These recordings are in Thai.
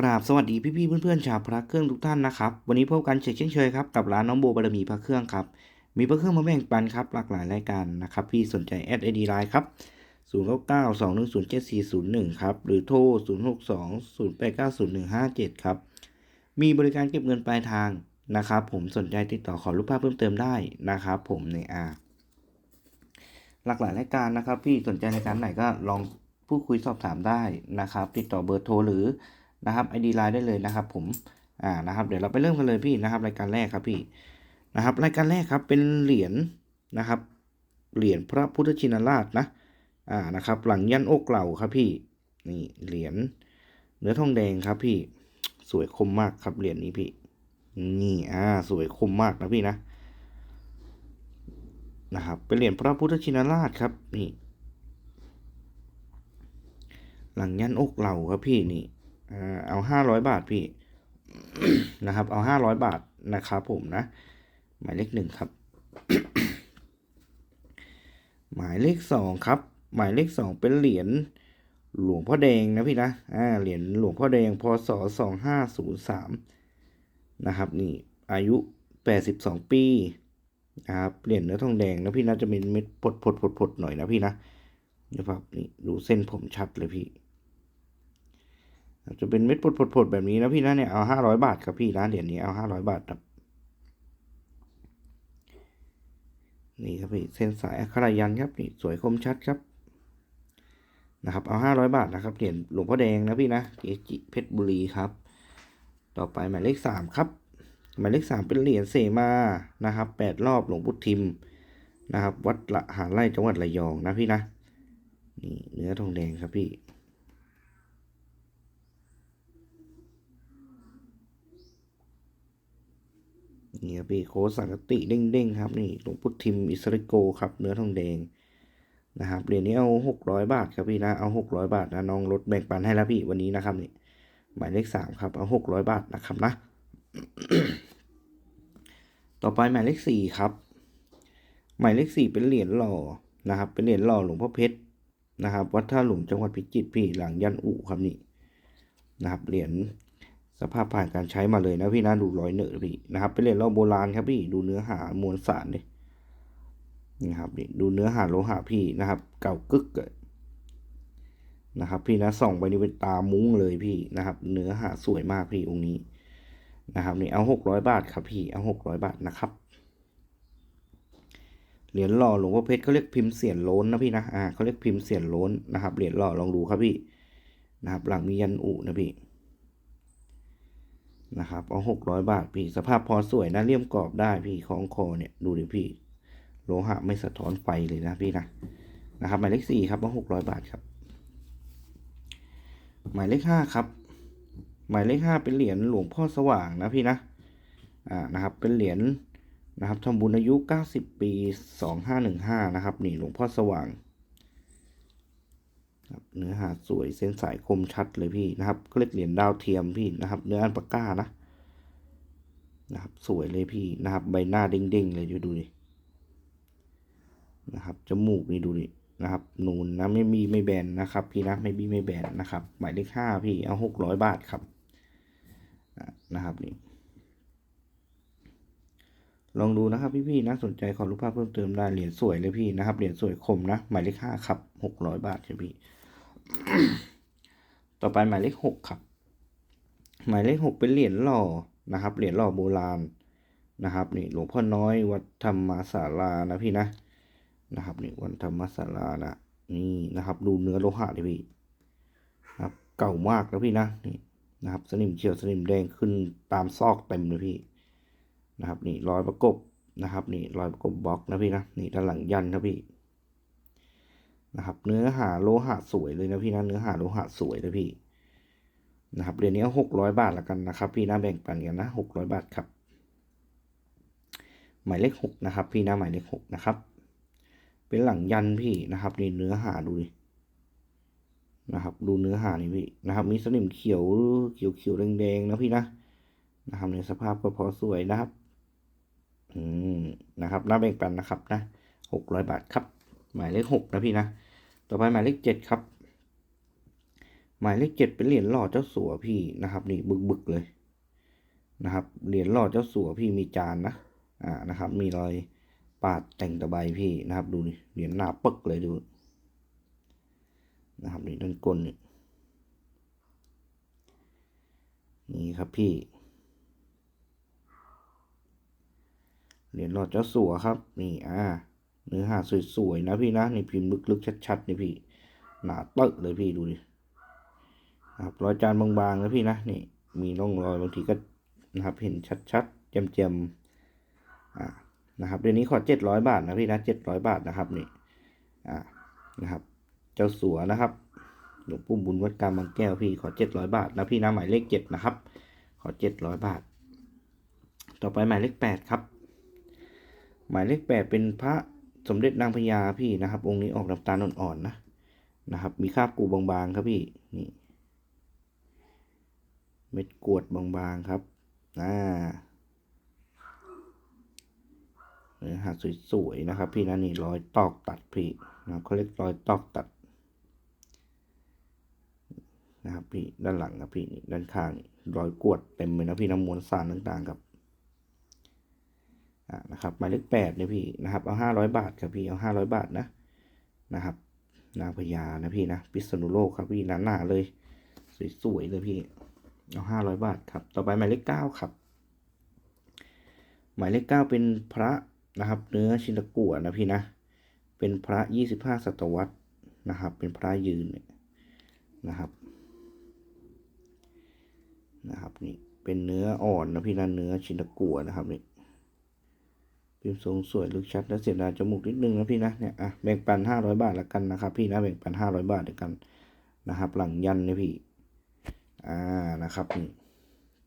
กราบสวัสดีพี่ๆเพื่อนๆชาวพระเครื่องทุกท่านนะครับ วันนี้พบกันเช่นเคยครับกับร้านน้องโบบารมีพระเครื่องครับ มีพระเครื่องมาแบ่งปันครับหลากหลายรายการนะครับ พี่สนใจแอดไอดีไลน์ครับ0 9 9 2 1 0 7 4 0 1 ครับ หรือโทร 0 6 2 0 8 9 0 1 5 7 ครับ มีบริการเก็บเงินปลายทางนะครับ ผมสนใจติดต่อขอรูปภาพเพิ่มเติมได้นะครับผมในอาหลากหลายรายการนะครับ พี่สนใจรายการไหนก็ลองพูดคุยสอบถามได้นะครับ ติดต่อเบอร์โทรหรือ นะครับ ID ไลน์ได้เลยนะครับ ผมอ่านะครับ เดี๋ยวเราไปเริ่มกันเลยพี่นะครับ รายการแรกครับพี่นะครับ รายการแรกครับเป็นเหรียญนะครับ เหรียญพระพุทธชินราชนะอ่านะครับ หลังยันโอกเหล่าครับพี่นี่เหรียญเนื้อทองแดงครับพี่สวยคมมากครับเหรียญนี้พี่นี่อ่าสวยคมมากนะพี่นะนะครับเป็นเหรียญพระพุทธชินราชครับนี่หลังยันอกเหล่าครับพี่นี่ เอาห้าร้อยบาทพี่นะครับ เอาห้าร้อยบาทนะครับผมนะ หมายเลขหนึ่งครับ หมายเลขสองครับ หมายเลขสองเป็นเหรียญหลวงพ่อแดงนะพี่นะ อ่า เหรียญหลวงพ่อแดงพศสองห้าศูนย์สามนะครับ นี่ อายุแปดสิบสองปีนะครับ เหรียญเนื้อทองแดงนะพี่นะจะเป็นเม็ดพดพดพดพดหน่อยนะพี่นะนะครับนี่ดูเส้นผมชัดเลยพี่ จะเป็นเม็ดพดๆๆแบบนี้นะพี่นะเนี่ยเอาห้าร้อยบาทครับพี่ร้านเหรียญนี้เอาห้าร้อยบาทครับนี่ครับพี่เส้นสายอัครายันครับนี่สวยคมชัดครับนะครับเอาห้าร้อยบาทนะครับเหรียญหลวงพ่อแดงนะพี่นะเกจิเพชรบุรีครับ ต่อไปหมายเลขสามครับหมายเลขสามเป็นเหรียญเสมานะครับแปดรอบหลวงพุทธิมนะครับ วัดละหาไร่จังหวัดระยองนะพี่นะนี่เนื้อทองแดงครับพี่ นี่ครับพี่โค้ดสังกติเด้งๆครับนี่หลวงพุทธิมอิสริโกครับเนื้อทองแดงนะครับเหรียญนี้เอาหกร้อยบาทครับพี่นะเอาหกร้อยบาทนะน้องลดแบ่งปันให้แล้วพี่วันนี้นะครับนี่หมายเลขสามครับเอาหกร้อยบาทนะครับนะ ต่อไปหมายเลขสี่ครับ หมายเลขสี่เป็นเหรียญหล่อนะครับ เป็นเหรียญหล่อหลวงพ่อเพชรนะครับ วัดท่าหลวงจังหวัดพิจิตรพี่หลังยันอุครับนี่นะครับเหรียญ สภาพผ่านการใช้มาเลยนะพี่นะดูรอยเนื้อพี่นะครับเป็นเหรียญเราโบราณครับพี่ดูเนื้อหามวลสารเลยนะครับนี่ดูเนื้อหาโลหะพี่นะครับ เก่ากึกเลยนะครับ พี่นะส่องไปนี่เป็นตามุ้งเลยพี่นะครับ เนื้อหาสวยมากพี่องค์นี้นะครับนี่เอาหกร้อยบาทครับพี่เอาหกร้อยบาทนะครับเหรียญหล่อหลวงพ่อเพชรเขาเรียกพิมพ์เสียนโล้นนะพี่นะอ่าเขาเรียกพิมพ์เสียนโล้นนะครับเหรียญหล่อลองดูครับพี่นะครับ หลังมียันอุนะพี่ นะครับเอาหกร้อยบาทพี่ สภาพพอสวยนะเลี่ยมกรอบได้พี่ของคอเนี่ยดูดิพี่ โลหะไม่สะท้อนไฟเลยนะพี่นะนะครับหมายเลขสี่ครับเอาหกร้อยบาทครับ หมายเลขห้าครับ หมายเลขห้าเป็นเหรียญหลวงพ่อสว่างนะพี่นะอ่านะครับเป็นเหรียญนะครับทำบุญอายุเก้าสิบปีสองห้าหนึ่งห้านะครับ นี่หลวงพ่อสว่าง เนื้อหาสวยเส้นสายคมชัดเลยพี่นะครับก็เรียกเหรียญดาวเทียมพี่นะครับ เนื้ออันปากก้านะนะครับ สวยเลยพี่นะครับ ใบหน้าเด้งๆเลยดูดูดินะครับจมูกนี่ดูดินะครับนูนนะไม่มีไม่แบนนะครับ พี่นะไม่มีไม่แบนนะครับหมายเลขห้าพี่เอาหกร้อยบาทครับนะครับนี่ลองดูนะครับพี่ๆนะสนใจขอรูปภาพเพิ่มเติมได้เหรียญสวยเลยพี่นะครับเหรียญสวยคมนะหมายเลขห้าครับหกร้อยบาทใช่พี่ ต่อไปหมายเลขหกครับ หมายเลขหกเป็นเหรียญหล่อนะครับ เหรียญหล่อโบราณนะครับนี่หลวงพ่อน้อยวัดธรรมศาลานะพี่นะนะครับนี่วัดธรรมศาลานะนี่นะครับดูเนื้อโลหะดิพี่ครับเก่ามากแล้วพี่นะนี่นะครับสนิมเขียวสนิมแดงขึ้นตามซอกเต็มเลยพี่นะครับนี่รอยประกบนะครับนี่รอยประกบบล็อกนะพี่นะนี่ด้านหลังยันนะพี่ นะครับเนื้อหาโลหะสวยเลยนะพี่นะเนื้อหาโลหะสวยเลยพี่นะครับเหรียญนี้หกร้อยบาทละกันนะครับ พี่นะแบ่งปันกันนะหกร้อยบาทครับ หมายเลขหกนะครับ พี่นะหมายเลขหกนะครับ เป็นหลังยันพี่นะครับนี่เนื้อหาดูดินะครับ ดูเนื้อหานี่พี่นะครับ มีสนิมเขียวเขียวเขียวแดงๆนะพี่นะนะครับในสภาพก็พอสวยนะครับ อืมนะครับน่าแบ่งปันนะครับนะหกร้อยบาทครับ หมายเลขหกนะพี่นะ ต่อไปหมายเลขเจ็ดครับ หมายเลขเจ็ดเป็นเหรียญหล่อเจ้าสัวพี่นะครับ นี่บึกบึกเลยนะครับ เหรียญหล่อเจ้าสัวพี่มีจานนะ อ่า นะครับ มีรอยปาดแต่งตะไบพี่นะครับ ดูนี่เหรียญหน้าปึกเลยดู นะครับนี่ด้านก้นนี่นี่ครับพี่ เหรียญหลอดเจ้าสัวครับ นี่ อ่า เนื้อหาสวยๆนะพี่นะนี่พิมพ์ลึกๆชัดๆนี่พี่ หนาเตอะเลยพี่ดูดินะครับรอยจานบางๆนะพี่นะนี่มีร่องรอยบางทีก็นะครับเห็นชัดๆแจ่มๆอ่านะครับเดือนนี้ขอเจ็ดร้อยบาทนะพี่นะเจ็ดร้อยบาทนะครับนี่อ่านะครับ เจ้าสัวนะครับหลวงปู่บุญวัดกางบางแก้วพี่ขอเจ็ดร้อยบาทนะพี่นะหมายเลขเจ็ดนะครับ ขอเจ็ดร้อยบาท ต่อไปหมายเลขแปดครับ หมายเลขแปดเป็นพระ สมเด็จนางพญาพี่นะครับ องค์นี้ออกน้ำตาลอ่อนๆนะนะครับ มีคราบกูบางๆครับพี่นี่เม็ดกวดบางๆครับอ่าเนื้อหาสวยๆนะครับ พี่นะนี่รอยตอกตัดพี่นะครับเขาเรียกรอยตอกตัดนะครับพี่ด้านหลังครับพี่นี่ด้านข้างนี่รอยกวดเต็มเลยนะพี่น้ำมวลสารต่างๆครับ นะครับหมายเลขแปดเนี่ยพี่นะครับเอาห้าร้อยบาทครับพี่เอาห้าร้อยบาทนะนะครับ นางพญานะพี่นะพิษณุโลกครับพี่หนาๆเลยสวยๆเลยพี่เอาห้าร้อยบาทครับ ต่อไปหมายเลขเก้าครับ หมายเลขเก้าเป็นพระนะครับ เนื้อชินกัวนะพี่นะเป็นพระยี่สิบห้าศตวรรษนะครับ เป็นพระยืนเนี่ยนะครับนะครับนี่เป็นเนื้ออ่อนนะพี่นะเนื้อชินกัวนะครับนี่ พิมพ์ทรงสวยลึกชัดและเสียดายจมูกนิดนึงนะพี่นะเนี่ยอะแบ่งปันห้าร้อยบาทละกันนะครับ พี่นะแบ่งปันห้าร้อยบาทละกันนะครับ หลังยันนี่ยพี่อ่านะครับนี่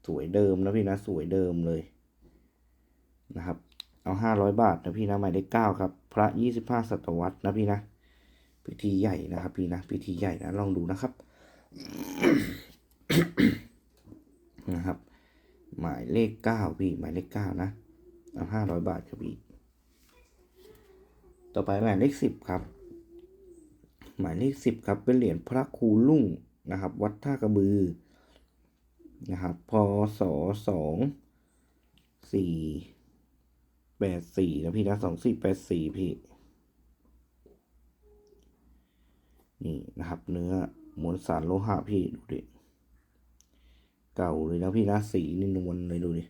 สวยเดิมนะพี่นะสวยเดิมเลยนะครับ เอาห้าร้อยบาทนะพี่นะหมายเลขเก้าครับ พระยี่สิบห้าศตวรรษนะพี่นะพิธีใหญ่นะครับ พี่นะพิธีใหญ่นะลองดูนะครับนะครับ หมายเลขเก้าพี่หมายเลขเก้านะ เอาห้าร้อยบาทครับพี่ต่อไปหมายเลขสิบครับ หมายเลขสิบครับ เป็นเหรียญพระครูลุ่งนะครับ วัดท่ากระบือนะครับ พศสองสี่แปดสี่นะพี่นะสองสี่แปดสี่พี่นี่นะครับ เนื้อมวลสารโลหะพี่ดูดิเก่าเลยนะพี่นะสีนี่นวลเลยดูดิ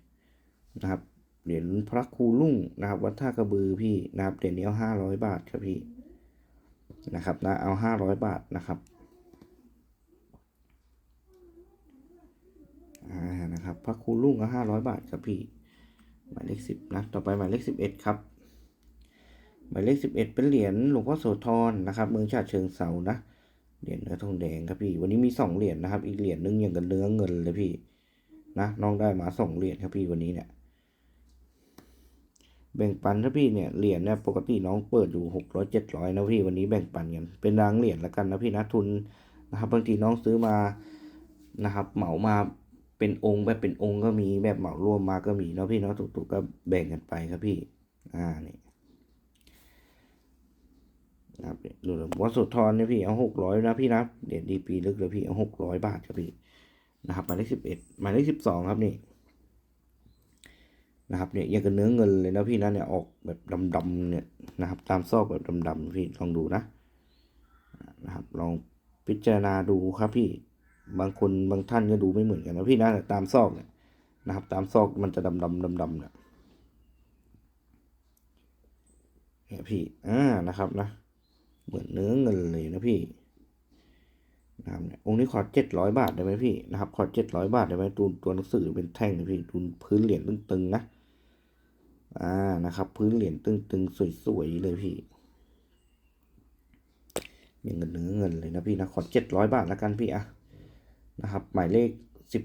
นะครับ เหรียญพระครูลุ่งนะครับ วัดท่ากระบือพี่นะครับเหรียญนี้เอาห้าร้อยบาทครับพี่นะครับนะเอาห้าร้อยบาทนะครับอ่านะครับ พระครูลุ่งเอาห้าร้อยบาทครับพี่หมายเลขสิบนะต่อไปหมายเลขสิบเอ็ดครับหมายเลขสิบเอ็ดเป็นเหรียญหลวงพ่อโสธรนะครับ เมืองชาติเชิงเซานะเหรียญเนื้อทองแดงครับพี่ วันนี้มีสองเหรียญนะครับ อีกเหรียญนึงอย่างกับเนื้อเงินเลยพี่นะน้องได้มาสองเหรียญครับพี่วันนี้เนี่ย แบ่งปันถ้าพี่เนี่ยเหรียญเนี่ยปกติน้องเปิดอยู่หกร้อยเจ็ดร้อยนะพี่วันนี้แบ่งปันกันเป็นรางเหรียญแล้วกันนะพี่นะทุนนะครับบางทีน้องซื้อมานะครับ เหมามาเป็นองค์แบบเป็นองค์ก็มีแบบเหมารวมมาก็มีเนาะพี่เนาะถูกๆก็แบ่งกันไปครับพี่อ่านี่นะครับดูวัดสุทรเนี่ยพี่เอาหกร้อยนะพี่นะเหรียญดีปีลึกเลยพี่เอาหกร้อยบาทครับพี่นะครับหมายเลขสิบเอ็ดหมายเลขสิบสองครับนี่ นะครับเนี่ยยังกับเนื้อเงินเลยนะพี่นะเนี่ยออกแบบดำๆเนี่ยนะครับตามซอกแบบดำๆพี่ลองดูนะนะครับลองพิจารณาดูครับพี่บางคนบางท่านก็ดูไม่เหมือนกันนะพี่นะแต่ตามซอกเนี่ยนะครับ ตามซอกมันจะดำๆดำๆเนี่ยเนี่ยพี่อ่านะครับนะเหมือนเนื้อเงินเลยนะพี่นะครับเนี่ยองค์นี้ขอเจ็ดร้อยบาทได้ไหมพี่นะครับขอเจ็ดร้อยบาทได้ไหมตูนตัวหนังสือเป็นแท่งนะพี่ตูนพื้นเหรียญตึงๆนะ อ่านะครับ พื้นเหรียญตึงๆ สวยๆ เลยพี่ยังเงินเนื้อเงินเลยนะพี่นะ ขอเจ็ดร้อยบาทแล้วกันพี่อะนะครับ หมายเลขสิบ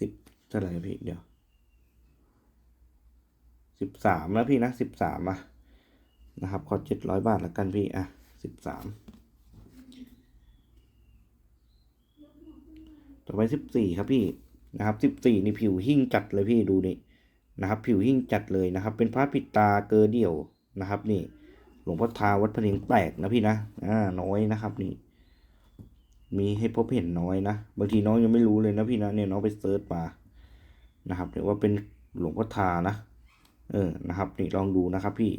สิบเท่าไหร่พี่เดี๋ยวสิบสามนะพี่นะสิบสามอะนะครับ ขอเจ็ดร้อยบาทแล้วกันพี่อะสิบสามต่อไปสิบสี่ครับพี่นะครับสิบสี่นี่ผิวหิ้งจัดเลยพี่ดูนี่ นะครับ ผิวหิ้งจัดเลยนะครับ เป็นพระปิดตาเกอเดี่ยวนะครับ นี่ หลวงพ่อทาวัดพระเนียงแตกนะพี่นะอ่าน้อยนะครับนี่ มีให้พบเห็นน้อยนะบางทีน้องยังไม่รู้เลยนะพี่นะเนี่ยน้องไปเซิร์ชมานะครับเดี๋ยวว่าเป็นหลวงพ่อทานะเออนะครับ นี่ลองดูนะครับพี่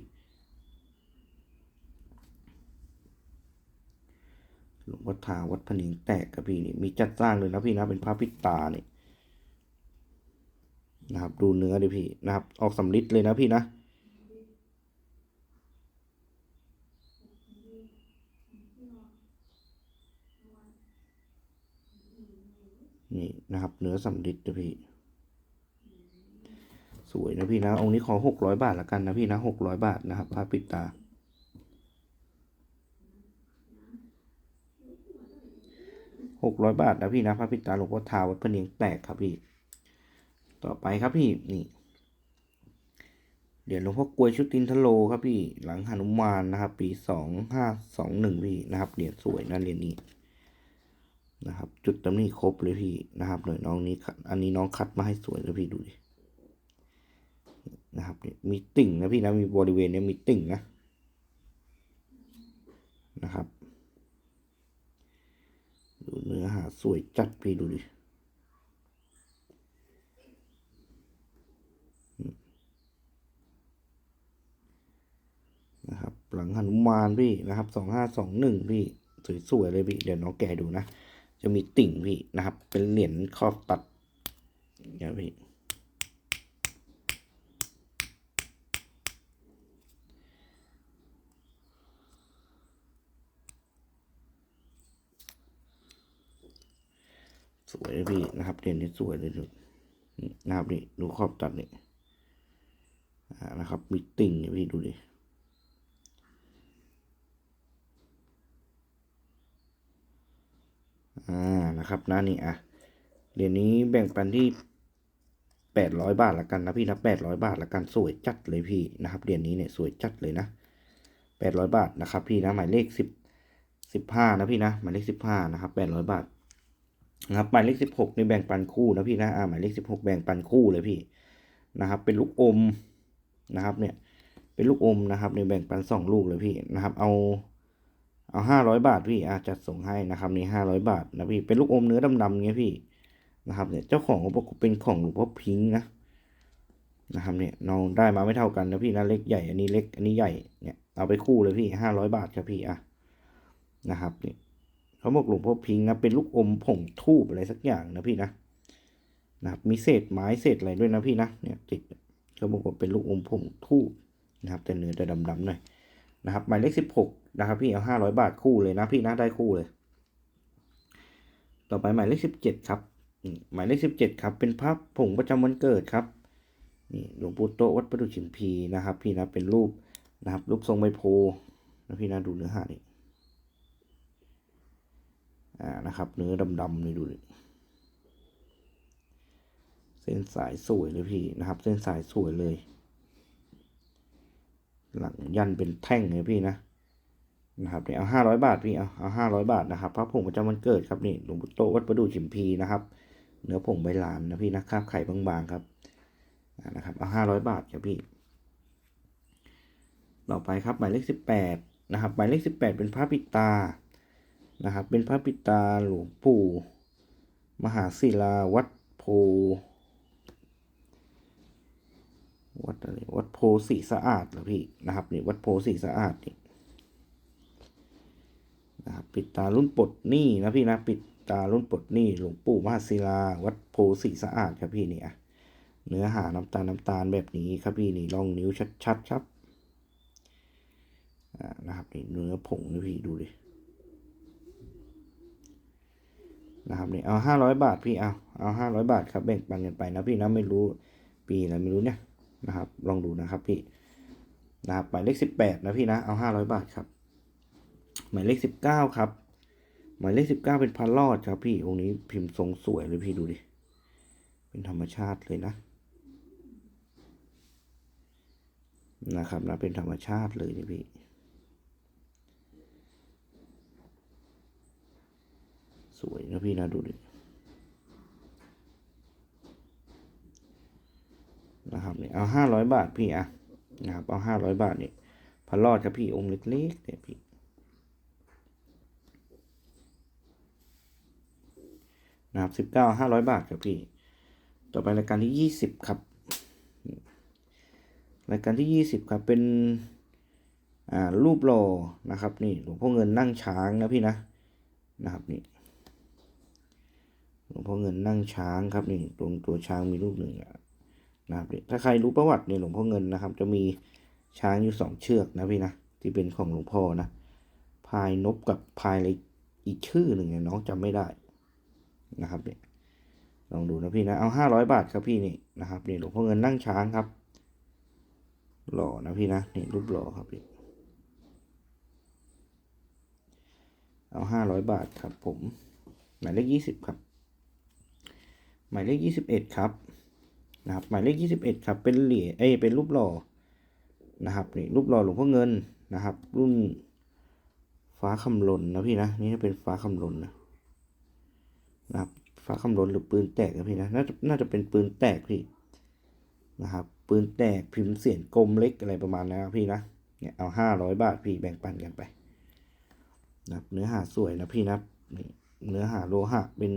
หลวงพ่อทาวัดพะนิงแตกครับพี่นี่มีจัดสร้างเลยนะพี่นะเป็นพระพิตาเนี่ย นะครับ ดูเนื้อดิพี่นะครับ ออกสำลิดเลยนะพี่นะนี่นะครับ เนื้อสำลิดนะพี่ สวยนะพี่นะองค์นี้ขอหกร้อยบาทละกันนะพี่นะหกร้อยบาทนะครับพระปิดตาหกร้อยบาทนะพี่นะพระปิดตาหลวงพ่อทาวัดพระเนียงแตกครับพี่ ต่อไปครับพี่นี่เดี๋ยวหลวงพ่อกลวยชุตินทโลครับพี่หลังหนุมานนะครับ ปีสองห้าสองหนึ่งพี่นะครับเหรียญสวยนะเหรียญนี้นะครับ จุดตำหนิครบเลยพี่นะครับหน่อยน้องนี้อันนี้น้องคัดมาให้สวยเลยพี่ดูดินะครับมีติ่งนะพี่นะมีบริเวณเนี้ยมีติ่งนะนะครับ ดูเนื้อหาสวยจัดพี่ดูดินะครับ หลังหนุมานพี่นะครับสองห้าสองหนึ่งพี่สวยๆเลยพี่เดี๋ยวน้องแกะดูนะ จะมีติ่งพี่นะครับ เป็นเหรียญครอบตัดอย่างพี่สวยเลยพี่นะครับเหรียญนี้สวยเลยดูนะครับนี่ดูขอบตัดนี่นะครับมีติ่งนี่พี่ดูดิ อ่านะครับนะนี่อะเหรียญนี้แบ่งปันที่แปดร้อยบาทละกันนะพี่นะแปดร้อยบาทละกันสวยจัดเลยพี่นะครับเหรียญนี้เนี่ยสวยจัดเลยนะแปดร้อยบาทนะครับพี่นะหมายเลขสิบสิบห้านะพี่นะหมายเลขสิบห้านะครับแปดร้อยบาทนะครับหมายเลขสิบหกในแบ่งปันคู่นะพี่นะอ่าหมายเลขสิบหกแบ่งปันคู่เลยพี่นะครับ เป็นลูกอมนะครับเนี่ยเป็นลูกอมนะครับในแบ่งปันสองลูกเลยพี่นะครับ เอา เอาห้าร้อยบาทพี่อาจัดส่งให้นะครับนี่ห้าร้อยบาทนะพี่เป็นลูกอมเนื้อดำๆเงี้ยพี่นะครับเนี่ยเจ้าของเขาบเป็นของหลวงพ่อพิงค์นะนะครับเนี่ยน้องได้มาไม่เท่ากันนะพี่นะเล็กใหญ่อันนี้เล็กอันนี้ใหญ่เนี่ยเอาไปคู่เลยพี่ห้าร้อยบาทครับพี่อะนะครับนี่เขาบอกหลวงพ่อพิงค์นะเป็นลูกอมผงทูบอะไรสักอย่างนะพี่นะนะครับมีเศษไม้เศษอะไรด้วยนะพี่นะเนี่ยติดเขาบอกว่าเป็นลูกอมผงทูบนะครับแต่เนื้อจะดำๆหน่อย นะครับหมายเลขสิบหกนะครับพี่เอาห้าร้อยบาทคู่เลยนะพี่นะได้คู่เลย ต่อไปหมายเลขสิบเจ็ดครับหมายเลขสิบเจ็ดครับเป็นภาพผงประจำวันเกิดครับนี่หลวงปู่โตวัดประดุชิมพีนะครับ พี่นะเป็นรูปนะครับ รูปทรงใบโพนะพี่นะดูเนื้อหาดิอ่านะครับ เนื้อดำๆนี่ดูดิเส้นสายสวยเลยพี่นะครับ เส้นสายสวยเลย หลังยันเป็นแท่งเลยพี่นะนะครับเนี่ยเอาห้าร้อยบาทพี่เอาเอาห้าร้อยบาทนะครับพระผงประจำวันเกิดครับนี่หลวงปู่โตวัดประดู่ฉิมพีนะครับ เนื้อผงใบลานนะพี่นะคราบไข่บางๆครับนะครับเอาห้าร้อยบาทครับพี่ต่อไปครับหมายเลขสิบแปดนะครับหมายเลขสิบแปดเป็นพระปิตานะครับเป็นพระปิตาหลวงปู่ มหาศิลาวัดโพ วัดอะไรวัดโพ สีสะอาดเหรอพี่นะครับนี่วัดโพสีสะอาดนี่นะครับปิดตารุ่นปลดหนี้นะพี่นะปิดตารุ่นปลดหนี้หลวงปู่มหาศิลา วัดโพสีสะอาดครับพี่นี่อะเนื้อหาน้ำตาลน้ำตาลแบบนี้ครับพี่นี่ลองนิ้วชัดๆครับอ่านะครับนี่เนื้อผงนี่พี่ดูดินะครับนี่เอาห้าร้อยบาทพี่เอาเอาห้าร้อยบาทครับแบ่งปันกันไปนะพี่นะไม่รู้ปีอะไรไม่รู้เนี่ย นะครับ ลองดูนะครับพี่นะครับหมายเลขสิบแปดนะพี่นะ เอาห้าร้อยบาทครับ หมายเลขสิบเก้าครับ หมายเลขสิบเก้าเป็นพันลอดครับพี่ องค์นี้พิมพ์ทรงสวยเลยพี่ดูดิ เป็นธรรมชาติเลยนะ นะครับนะเป็นธรรมชาติเลยนี่พี่สวยนะพี่นะดูดิ นะครับเนี่ยเอาห้าร้อยบาทพี่อะนะครับเอาห้าร้อยบาทเนี่ยพันรอดครับพี่องค์เล็กๆเนี่ยพี่นะครับสิบเก้าห้าร้อยบาทครับพี่ ต่อไปรายการที่ยี่สิบครับ รายการที่ยี่สิบครับเป็นอ่ารูปหล่อนะครับ นี่หลวงพ่อเงินนั่งช้างนะพี่นะนะครับนี่หลวงพ่อเงินนั่งช้างครับนี่ตรงตัวช้างมีรูปหนึ่งอะ นะครับถ้าใครรู้ประวัติเนี่ยหลวงพ่อเงินนะครับ จะมีช้างอยู่สองเชือกนะพี่นะที่เป็นของหลวงพ่อนะพายนบกับพายอะไรอีกชื่อหนึ่งเนี่ยน้องจำไม่ได้นะครับเนี่ยลองดูนะพี่นะเอาห้าร้อยบาทครับพี่นี่นะครับนี่หลวงพ่อเงินนั่งช้างครับ หล่อนะพี่นะนี่รูปหล่อครับพี่เอาห้าร้อยบาทครับผม หมายเลขยี่สิบครับ หมายเลขยี่สิบเอ็ดครับ นะครับหมายเลขยี่สิบเอ็ดครับ เป็นเหรียญเอ้เป็นรูปหล่อนะครับนี่รูปหล่อหลวงพ่อเงินนะครับ รุ่นฟ้าคำลนนะพี่นะนี่เป็นฟ้าคำลนนะนะครับฟ้าคำลนหรือปืนแตกนะพี่นะน่าจะน่าจะเป็นปืนแตกพี่นะครับปืนแตกพิมพ์เสียงกลมเล็กอะไรประมาณนั้นนะพี่นะเนี่ยเอาห้าร้อยบาทพี่แบ่งปันกันไปนะเนื้อหาสวยนะพี่นะนี่เนื้อหาโลหะเป็น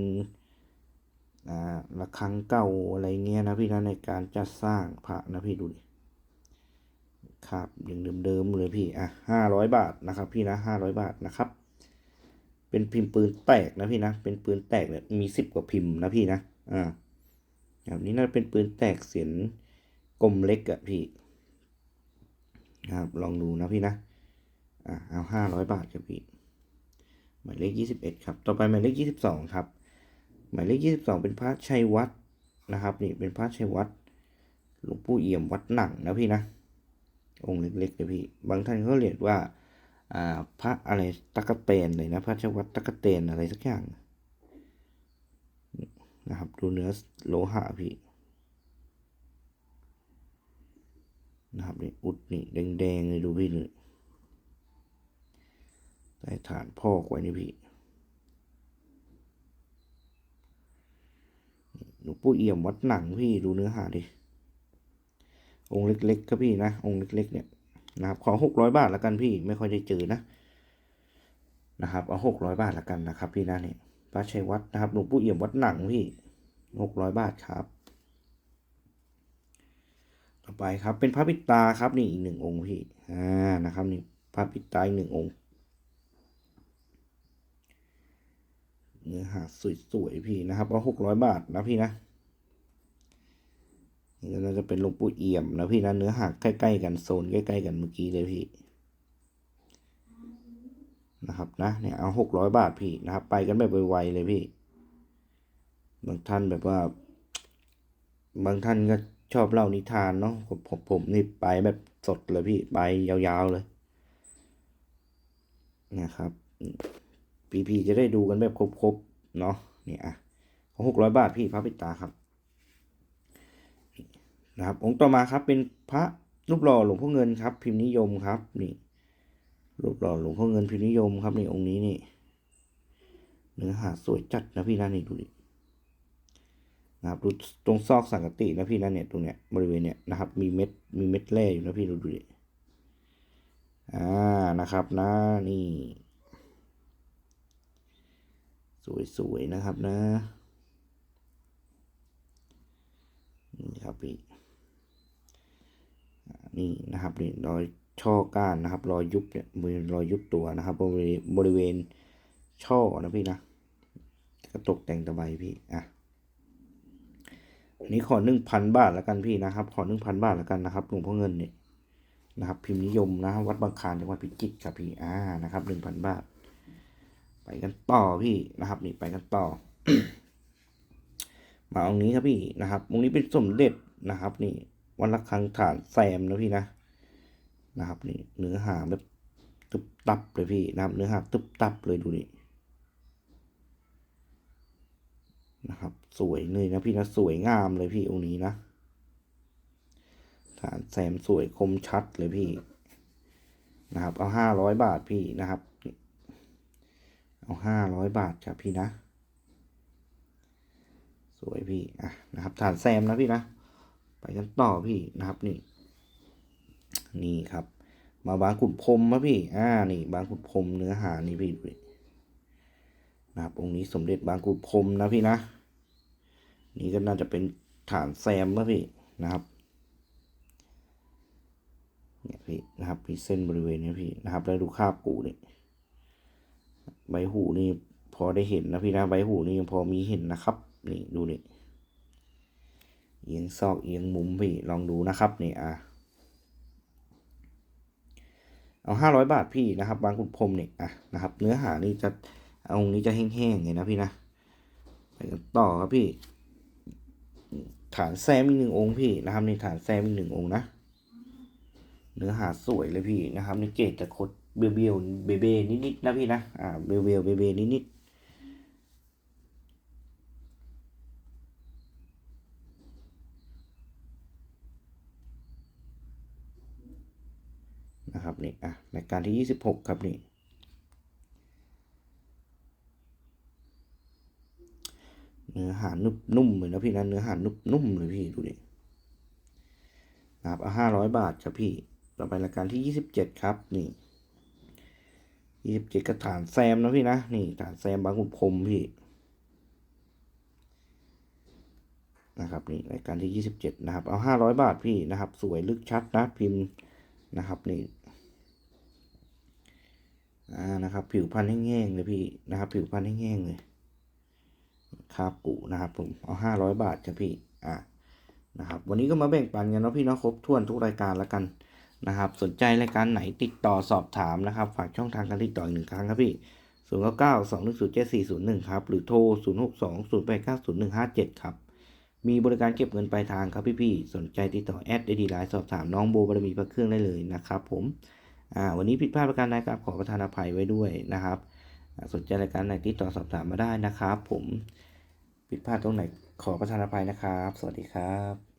อ่าระฆังเก่าอะไรเงี้ยนะพี่นะในการจัดสร้างพระนะพี่ดูดิครับอย่างเดิมๆเลยพี่อะห้าร้อยบาทนะครับ พี่นะห้าร้อยบาทนะครับ เป็นพิมพ์ปืนแตกนะพี่นะเป็นปืนแตกเนี่ยมีสิบกว่าพิมพ์นะพี่นะอ่าแบบนี้น่าจะเป็นปืนแตกเสียนกลมเล็กอะพี่นะครับลองดูนะพี่นะอะเอาห้าร้อยบาทครับพี่หมายเลขยี่สิบเอ็ดครับ ต่อไปหมายเลขยี่สิบสองครับ หมายเลขยี่สิบสองเป็นพระชัยวัดนะครับนี่เป็นพระชัยวัดหลวงปู่เอี่ยมวัดหนังนะพี่นะองค์เล็กๆเลยพี่ บางท่านเขาเรียกว่าพระอะไรตะกะเตนเลยนะพระชัยวัดตะกะเตนอะไรสักอย่างนะครับ ดูเนื้อโลหะพี่นะครับนี่อุดนี่แดงๆเลยดูพี่นี่ใต้ฐานพอกไว้นี่พี่ หลวงปู่เอี่ยมวัดหนังพี่ดูเนื้อหาดิ องค์เล็กๆครับพี่นะ องค์เล็ก ๆ เนี่ยนะครับขอหกร้อยบาทละกันพี่ไม่ค่อยได้เจอนะนะครับเอาหกร้อยบาทละกันนะครับ พี่นะเนี่ยพระชัยวัดนะครับหลวงปู่เอี่ยมวัดหนังพี่หกร้อยบาทครับ ต่อไปครับเป็นพระปิตาครับนี่อีกหนึ่งองค์พี่อ่านะครับนี่พระปิตาอีกหนึ่งองค์ เนื้อหาสวยๆพี่นะครับเอาหกร้อยบาทนะพี่นะนี่ก็จะเป็นหลวงปู่เอี่ยมนะพี่นะเนื้อหาใกล้ๆกันโซนใกล้ๆกันเมื่อกี้เลยพี่นะครับนะเนี่ยเอาหกร้อยบาทพี่นะครับ ไปกันแบบไวๆเลยพี่ บางท่านแบบว่า บางท่านก็ชอบเล่านิทานเนาะผมผมผมนี่ไปแบบสดเลยพี่ ไปยาวๆเลย นะครับ พี่พี่จะได้ดูกันแบบครบๆเนาะเนี่ยอะของหกร้อยบาทพี่พระปิตาครับนะครับองค์ต่อมาครับเป็นพระรูปหล่อหลวงพ่อเงินครับ พิมพ์นิยมครับนี่รูปหล่อหลวงพ่อเงินพิมพ์นิยมครับนี่องค์นี้นี่เนื้อหาสวยจัดนะพี่นะนี่ดูดินะครับดูตรงซอกสังกตินะพี่นะเนี่ยตรงเนี้ยบริเวณเนี้ยนะครับ มีเม็ดมีเม็ดแร่อยู่นะพี่ดูดูดิอ่านะครับนะนี่ สวยๆนะครับนะ นี่ครับพี่นี่นะครับนี่รอยช่อก้านนะครับ รอยยุบเนี่ยมือรอยยุบตัวนะครับบริเวณบริเวณช่อนะพี่นะกระตกแต่งตะไบพี่อะอันนี้ขอหนึ่งพันบาทแล้วกันพี่นะครับ ขอหนึ่งพันบาทแล้วกันนะครับหลวงพ่อเงินเนี่ยนะครับ พิมพ์นิยมนะวัดบางคานจังหวัดพิจิตรครับพี่อ่านะครับหนึ่งพันบาท ไปกันต่อพี่นะครับ นี่ไปกันต่อ มาองนี้ครับพี่นะครับองนี้เป็นสมเด็จนะครับ นี่วันละครังฐานแซมนะพี่นะนะครับ นี่เนื้อหาแบบตุบตับเลยพี่นะครับ เนื้อหาตุบตับเลยดูนี่นะครับ สวยเลยนะพี่นะสวยงามเลยพี่องค์นี้นะฐานแซมสวยคมชัดเลยพี่นะครับ เอาห้าร้อยบาทพี่นะครับ เอาห้าร้อยบาทครับพี่นะ สวยพี่ อะนะครับ ฐานแซมนะพี่นะ ไปกันต่อพี่นะครับนี่ นี่ครับ มาบางขุนพรหมนะพี่ อ่า นี่ บางขุนพรมเนื้อหานี่พี่ดูนะครับ องค์นี้สมเด็จบางกุฎพรมนะพี่นะ นี่ก็น่าจะเป็นฐานแซมนะพี่นะครับเนี่ยพี่นะครับมีเส้นบริเวณนี้พี่นะครับแล้วดูคาบกูเนี่ย ใบหูนี่พอได้เห็นนะพี่นะใบหูนี่ยังพอมีเห็นนะครับ นี่ดูนี่เอียงซอกเอียงมุมพี่ลองดูนะครับนี่อะเอาห้าร้อยบาทพี่นะครับบางขุนพรหมนี่อะนะครับ เนื้อหานี่จะเอางค์นี้จะแห้งๆเลยนะพี่นะไปกันต่อครับพี่ ฐานแซมอีกหนึ่งองค์พี่นะครับในฐานแซมอีกหนึ่งองค์นะเนื้อหาสวยเลยพี่นะครับในเกจจะคด เบียวเบียวเบเบนิดๆนะพี่นะ อ่า เบียวเบียวเบเบนิดๆนะครับนี่ อะรายการที่ยี่สิบหกครับนี่เนื้อหานุ่มนุ่มเลยนะพี่นะเนื้อหานุ่มนุ่มเลยพี่ดูดินะครับห้าร้อยบาทครับพี่ ต่อไปรายการที่ยี่สิบเจ็ดครับนี่ ยี่สิบเจ็ดกระฐานแซมนะพี่นะ นี่ฐานแซมบางขุนพรหมพี่ นะครับนี่รายการที่ยี่สิบเจ็ดนะครับ เอาห้าร้อยบาทพี่นะครับ สวยลึกชัดนะพิมพ์นะครับนี่อ่านะครับ ผิวพันธุ์แห้งๆเลยพี่นะครับ ผิวพันธุ์แห้งๆเลยคาบกูนะครับผมเอาห้าร้อยบาทจ้ะพี่อ่านะครับ วันนี้ก็มาแบ่งปันกันเนาะพี่เนาะครบถ้วนทุกรายการแล้วกัน นะครับ สนใจรายการไหนติดต่อสอบถามนะครับ ฝากช่องทางการติดต่ออีกหนึ่งครั้งครับพี่0 9 9 2 1 0 7 4 0 1ครับ หรือโทร 0 6 2 0 8 9 0 1 5 7 ครับ มีบริการเก็บเงินปลายทางครับพี่ๆ สนใจติดต่อแอดได้ดีไลน์สอบถามน้องโบบารมีพระเครื่องได้เลยนะครับผม อ่า วันนี้ผิดพลาดประการใดครับขอประทานอภัยไว้ด้วยนะครับ สนใจรายการไหนติดต่อสอบถามมาได้นะครับ ผม ผิดพลาดตรงไหนขอประทานอภัยนะครับ สวัสดีครับ